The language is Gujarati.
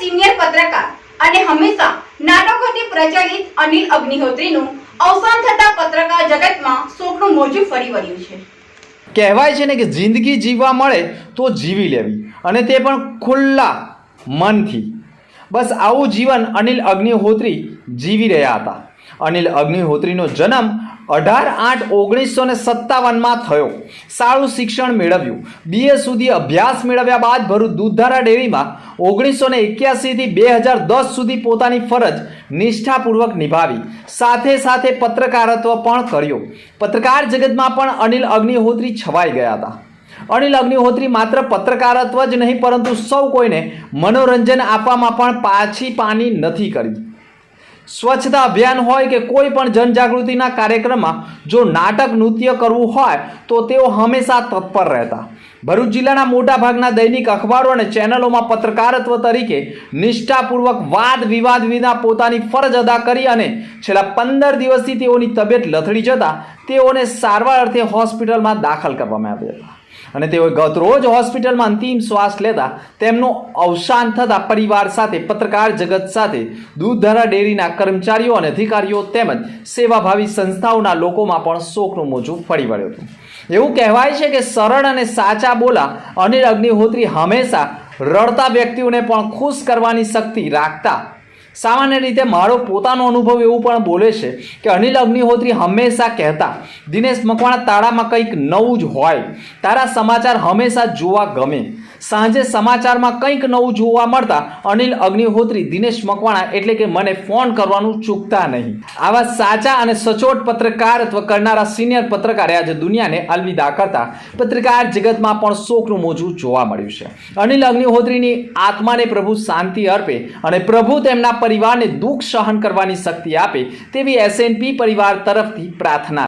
સિનિયર પત્રકાર અને હંમેશા નાટકોથી પ્રચલિત અનિલ અગ્નિહોત્રીનું અવસાન થતા પત્રકાર જગતમાં શોકનું મોજું ફરી વળ્યું છે. કહેવાય છે ને કે જિંદગી જીવવા મળે તો જીવી લેવી અને તે પણ ખુલ્લા મનથી. બસ આવું જીવન અનિલ અગ્નિહોત્રી જીવી રહ્યા હતા. અનિલ અગ્નિહોત્રીનો જન્મ અઢાર આઠ ઓગણીસો ને સત્તાવનમાં થયો. સારું શિક્ષણ મેળવ્યું. બીએ સુધી અભ્યાસ મેળવ્યા બાદ ભરૂચ દૂધધારા ડેરીમાં ઓગણીસો ને એક્યાસીથી બે હજાર દસ સુધી પોતાની ફરજ નિષ્ઠાપૂર્વક નિભાવી. સાથે સાથે પત્રકારત્વ પણ કર્યો. પત્રકાર જગતમાં પણ અનિલ અગ્નિહોત્રી છવાઈ ગયા હતા. અનિલ અગ્નિહોત્રી માત્ર પત્રકારત્વ જ નહીં, પરંતુ સૌ કોઈને મનોરંજન આપવામાં પણ પાછી પાની નથી કરી. સ્વચ્છતા અભિયાન હોય કે કોઈ પણ જનજાગૃતિના કાર્યક્રમમાં જો નાટક નૃત્ય કરવું હોય, તો તેઓ હંમેશા તત્પર રહેતા. ભરૂચ જિલ્લાના મોટાભાગના દૈનિક અખબારો અને ચેનલોમાં પત્રકારત્વ તરીકે નિષ્ઠાપૂર્વક વાદ વિવાદ વિના પોતાની ફરજ અદા કરી અને છેલ્લા પંદર દિવસથી તેઓની તબિયત લથડી જતા તેઓને સારવાર અર્થે હોસ્પિટલમાં દાખલ કરવામાં આવ્યા હતા. અને તેઓએ ગત રોજ હોસ્પિટલમાં અંતિમ શ્વાસ લેતા તેમનું અવસાન થતાં પરિવાર સાથે પત્રકાર જગત સાથે દૂધધારા ડેરીના કર્મચારીઓ અને અધિકારીઓ તેમજ સેવાભાવી સંસ્થાઓના લોકોમાં પણ શોકનું મોજું ફરી વળ્યું હતું. એવું કહેવાય છે કે સરળ અને સાચા બોલા અનિલ અગ્નિહોત્રી હંમેશા રડતા વ્યક્તિઓને પણ ખુશ કરવાની શક્તિ રાખતા સામાન્ય રીતે મારો પોતાનો અનુભવ એવું પણ બોલે છે કે અનિલ અગ્નિહોત્રી હંમેશા કહેતા, દિનેશ મકવાણા તાળામાં કંઈક નવું જ હોય. તારા સમાચાર હંમેશા જોવા ગમે. સાંજે સમાચારમાં કંઈક નવું જોવા મળતા, અનિલ અગ્નિહોત્રી, દિનેશ મકવાણા એટલે કે મને ફોન કરવાનું ચૂકતા નહીં. આવા સાચા અને સચોટ પત્રકારત્વ કરનારા સિનિયર પત્રકારે આજે દુનિયાને અલવિદા કરતા, પત્રકાર જગતમાં પણ શોકનું મોજું જોવા મળ્યું છે. અનિલ અગ્નિહોત્રીની આત્માને પ્રભુ શાંતિ અર્પે અને પ્રભુ તેમના પરિવારને દુઃખ સહન કરવાની શક્તિ આપે તેવી એસએનપી પરિવાર તરફથી પ્રાર્થના